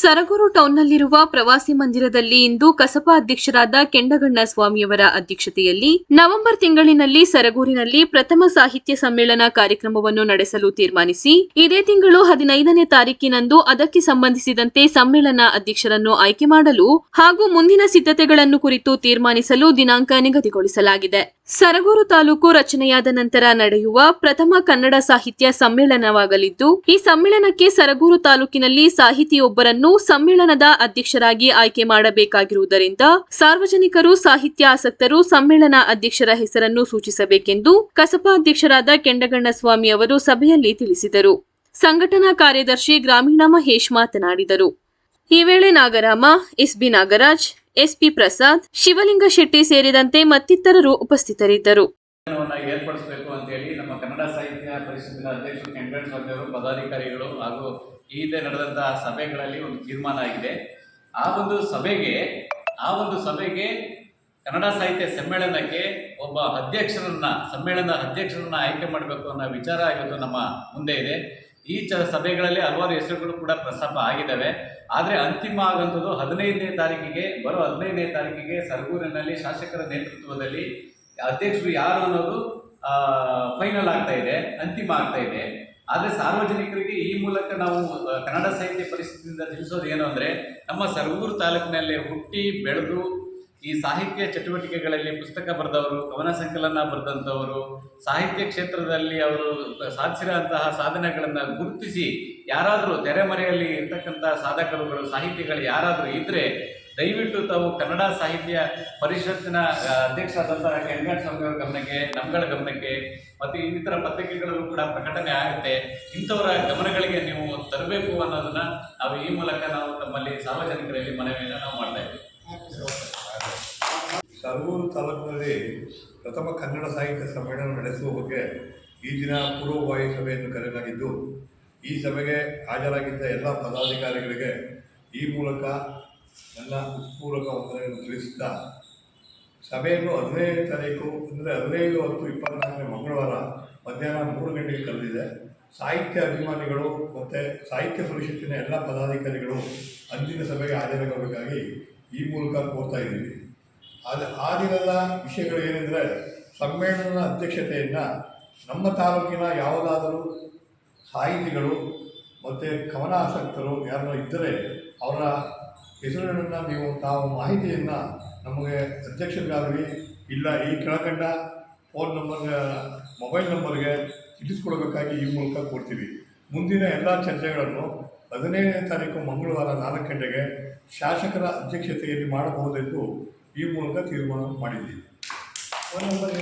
ಸರಗೂರು ಟೌನ್ನಲ್ಲಿರುವ ಪ್ರವಾಸಿ ಮಂದಿರದಲ್ಲಿ ಇಂದು ಕಸಪಾ ಅಧ್ಯಕ್ಷರಾದ ಕೆಂಡಗಣ್ಣ ಸ್ವಾಮಿಯವರ ಅಧ್ಯಕ್ಷತೆಯಲ್ಲಿ ನವೆಂಬರ್ ತಿಂಗಳಿನಲ್ಲಿ ಸರಗೂರಿನಲ್ಲಿ ಪ್ರಥಮ ಸಾಹಿತ್ಯ ಸಮ್ಮೇಳನ ಕಾರ್ಯಕ್ರಮವನ್ನು ನಡೆಸಲು ತೀರ್ಮಾನಿಸಿ, ಇದೇ ತಿಂಗಳು ಹದಿನೈದನೇ ತಾರೀಕಿನಂದು ಅದಕ್ಕೆ ಸಂಬಂಧಿಸಿದಂತೆ ಸಮ್ಮೇಳನ ಅಧ್ಯಕ್ಷರನ್ನು ಆಯ್ಕೆ ಮಾಡಲು ಹಾಗೂ ಮುಂದಿನ ಸಿದ್ಧತೆಗಳನ್ನು ಕುರಿತು ತೀರ್ಮಾನಿಸಲು ದಿನಾಂಕ ನಿಗದಿಗೊಳಿಸಲಾಗಿದೆ. ಸರಗೂರು ತಾಲೂಕು ರಚನೆಯಾದ ನಂತರ ನಡೆಯುವ ಪ್ರಥಮ ಕನ್ನಡ ಸಾಹಿತ್ಯ ಸಮ್ಮೇಳನವಾಗಲಿದ್ದು, ಈ ಸಮ್ಮೇಳನಕ್ಕೆ ಸರಗೂರು ತಾಲೂಕಿನಲ್ಲಿ ಸಾಹಿತಿಯೊಬ್ಬರನ್ನು ಸಮ್ಮೇಳನದ ಅಧ್ಯಕ್ಷರಾಗಿ ಆಯ್ಕೆ ಮಾಡಬೇಕಾಗಿರುವುದರಿಂದ ಸಾರ್ವಜನಿಕರು, ಸಾಹಿತ್ಯ ಆಸಕ್ತರು ಸಮ್ಮೇಳನ ಅಧ್ಯಕ್ಷರ ಹೆಸರನ್ನು ಸೂಚಿಸಬೇಕೆಂದು ಕಸಪಾ ಅಧ್ಯಕ್ಷರಾದ ಕೆಂಡಗಣ್ಣ ಸ್ವಾಮಿ ಅವರು ಸಭೆಯಲ್ಲಿ ತಿಳಿಸಿದರು. ಸಂಘಟನಾ ಕಾರ್ಯದರ್ಶಿ ಗ್ರಾಮೀಣ ಮಹೇಶ್ ಮಾತನಾಡಿದರು. ಈ ವೇಳೆ ನಾಗರಾಮ, ಎಸ್ಬಿ ನಾಗರಾಜ್, ಎಸ್ಪಿ ಪ್ರಸಾದ್, ಶಿವಲಿಂಗ ಶೆಟ್ಟಿ ಸೇರಿದಂತೆ ಮತ್ತಿತರರು ಉಪಸ್ಥಿತರಿದ್ದರು. ಏರ್ಪಡಿಸಬೇಕು ಅಂತೇಳಿ ನಮ್ಮ ಕನ್ನಡ ಸಾಹಿತ್ಯ ಪರಿಷತ್ತಿನ ಅಧ್ಯಕ್ಷರು ಕೆಂಗಣ್ಣ ಸ್ವಾಮಿಯವರು ಪದಾಧಿಕಾರಿಗಳು ಹಾಗೂ ಈ ಹಿಂದೆ ನಡೆದಂತಹ ಸಭೆಗಳಲ್ಲಿ ಒಂದು ತೀರ್ಮಾನ ಆಗಿದೆ. ಆ ಒಂದು ಸಭೆಗೆ, ಆ ಒಂದು ಸಭೆಗೆ ಕನ್ನಡ ಸಾಹಿತ್ಯ ಸಮ್ಮೇಳನಕ್ಕೆ ಒಬ್ಬ ಅಧ್ಯಕ್ಷರನ್ನ ಸಮ್ಮೇಳನದ ಅಧ್ಯಕ್ಷರನ್ನ ಆಯ್ಕೆ ಮಾಡಬೇಕು ಅನ್ನೋ ವಿಚಾರ ಇವತ್ತು ನಮ್ಮ ಮುಂದೆ ಇದೆ. ಈ ಚ ಸಭೆಗಳಲ್ಲಿ ಹಲವಾರು ಹೆಸರುಗಳು ಕೂಡ ಪ್ರಸ್ತಾಪ ಆಗಿದ್ದಾವೆ. ಆದರೆ ಅಂತಿಮ ಆಗಂಥದ್ದು ಹದಿನೈದನೇ ತಾರೀಕಿಗೆ, ಬರೋ ಹದಿನೈದನೇ ತಾರೀಕಿಗೆ ಸರ್ಗೂರಿನಲ್ಲಿ ಶಾಸಕರ ನೇತೃತ್ವದಲ್ಲಿ ಅಧ್ಯಕ್ಷರು ಯಾರು ಅನ್ನೋದು ಫೈನಲ್ ಆಗ್ತಾ ಇದೆ, ಅಂತಿಮ ಆಗ್ತಾ ಇದೆ. ಆದರೆ ಸಾರ್ವಜನಿಕರಿಗೆ ಈ ಮೂಲಕ ನಾವು ಕನ್ನಡ ಸಾಹಿತ್ಯ ಪರಿಸ್ಥಿತಿಯಿಂದ ತಿಳಿಸೋದು ಏನು ಅಂದರೆ, ನಮ್ಮ ಸರ್ಗೂರು ತಾಲೂಕಿನಲ್ಲಿ ಹುಟ್ಟಿ, ಬೆಳೆದು ಈ ಸಾಹಿತ್ಯ ಚಟುವಟಿಕೆಗಳಲ್ಲಿ ಪುಸ್ತಕ ಬರೆದವರು, ಕವನ ಸಂಕಲನ ಬರೆದಂಥವರು, ಸಾಹಿತ್ಯ ಕ್ಷೇತ್ರದಲ್ಲಿ ಅವರು ಸಾಧಿಸಿರೋಂತಹ ಸಾಧನೆಗಳನ್ನು ಗುರುತಿಸಿ ಯಾರಾದರೂ ತೆರೆಮರೆಯಲ್ಲಿ ಇರ್ತಕ್ಕಂಥ ಸಾಧಕರುಗಳು, ಸಾಹಿತಿಗಳು ಯಾರಾದರೂ ಇದ್ದರೆ ದಯವಿಟ್ಟು ತಾವು ಕನ್ನಡ ಸಾಹಿತ್ಯ ಪರಿಷತ್ತಿನ ಅಧ್ಯಕ್ಷರಾದಂತಹ ಕೆಂಗಾಟ್ ಸ್ವಾಮಿ ಗಮನಕ್ಕೆ ನಮ್ಮಗಳ ಗಮನಕ್ಕೆ, ಮತ್ತು ಇನ್ನಿತರ ಪತ್ರಿಕೆಗಳಲ್ಲೂ ಕೂಡ ಪ್ರಕಟಣೆ ಆಗುತ್ತೆ. ಇಂಥವರ ಗಮನಗಳಿಗೆ ನೀವು ತರಬೇಕು ಅನ್ನೋದನ್ನು ನಾವು ಈ ಮೂಲಕ ನಾವು ತಮ್ಮಲ್ಲಿ ಸಾರ್ವಜನಿಕರಲ್ಲಿ ಮನವಿಯನ್ನು ನಾವು ಮಾಡ್ತಾ ಸರಗೂರು ತಾಲೂಕಿನಲ್ಲಿ ಪ್ರಥಮ ಕನ್ನಡ ಸಾಹಿತ್ಯ ಸಮ್ಮೇಳನ ನಡೆಸುವ ಬಗ್ಗೆ ಈ ದಿನ ಪೂರ್ವಭಾವಿ ಸಭೆಯನ್ನು ಕರೆಯಲಾಗಿದ್ದು, ಈ ಸಭೆಗೆ ಹಾಜರಾಗಿದ್ದ ಎಲ್ಲ ಪದಾಧಿಕಾರಿಗಳಿಗೆ ಈ ಮೂಲಕ ನನ್ನ ಪೂರಕ ವಂದನೆಯನ್ನು ತಿಳಿಸುತ್ತಾ ಸಭೆಯನ್ನು ಹದಿನೈದನೇ ತಾರೀಕು ಅಂದರೆ ಹದಿನೈದು ಹತ್ತು ಇಪ್ಪತ್ನಾಲ್ಕನೇ ಮಂಗಳವಾರ ಮಧ್ಯಾಹ್ನ ಮೂರು ಗಂಟೆಗೆ ಕರೆದಿದೆ. ಸಾಹಿತ್ಯ ಅಭಿಮಾನಿಗಳು ಮತ್ತು ಸಾಹಿತ್ಯ ಪರಿಷತ್ತಿನ ಎಲ್ಲ ಪದಾಧಿಕಾರಿಗಳು ಅಂದಿನ ಸಭೆಗೆ ಹಾಜರಾಗಬೇಕಾಗಿ ಈ ಮೂಲಕ ಕೋರ್ತಾ ಇದ್ದೀವಿ. ಅದು ಆ ದಿನದ ವಿಷಯಗಳು ಏನೆಂದರೆ ಸಮ್ಮೇಳನದ ಅಧ್ಯಕ್ಷತೆಯನ್ನು ನಮ್ಮ ತಾಲೂಕಿನ ಯಾವುದಾದರೂ ಸಾಹಿತಿಗಳು ಮತ್ತು ಕವನ ಆಸಕ್ತರು ಯಾರನ್ನ ಇದ್ದರೆ ಅವರ ಹೆಸರುಗಳನ್ನು ನೀವು ತಾವು ಮಾಹಿತಿಯನ್ನು ನಮಗೆ ಅಧ್ಯಕ್ಷರಿಗಾಗಲಿ ಇಲ್ಲ, ಈ ಕೆಳಕಂಡ ಫೋನ್ ನಂಬರ್ಗೆ, ಮೊಬೈಲ್ ನಂಬರ್ಗೆ ತಿಳಿಸ್ಕೊಡ್ಬೇಕಾಗಿ ಈ ಮೂಲಕ ಕೊಡ್ತೀವಿ ಮುಂದಿನ ಎಲ್ಲ ಚರ್ಚೆಗಳನ್ನು ಹದಿನೈದನೇ ತಾರೀಕು ಮಂಗಳವಾರ ನಾಲ್ಕು ಗಂಟೆಗೆ ಶಾಸಕರ ಅಧ್ಯಕ್ಷತೆಯಲ್ಲಿ ಮಾಡಬಹುದೆಂದು ಈ ಮೂಲಕ ತೀರ್ಮಾನ ಮಾಡಿದ್ದೀವಿ ಫೋನ್ ನಂಬರ್?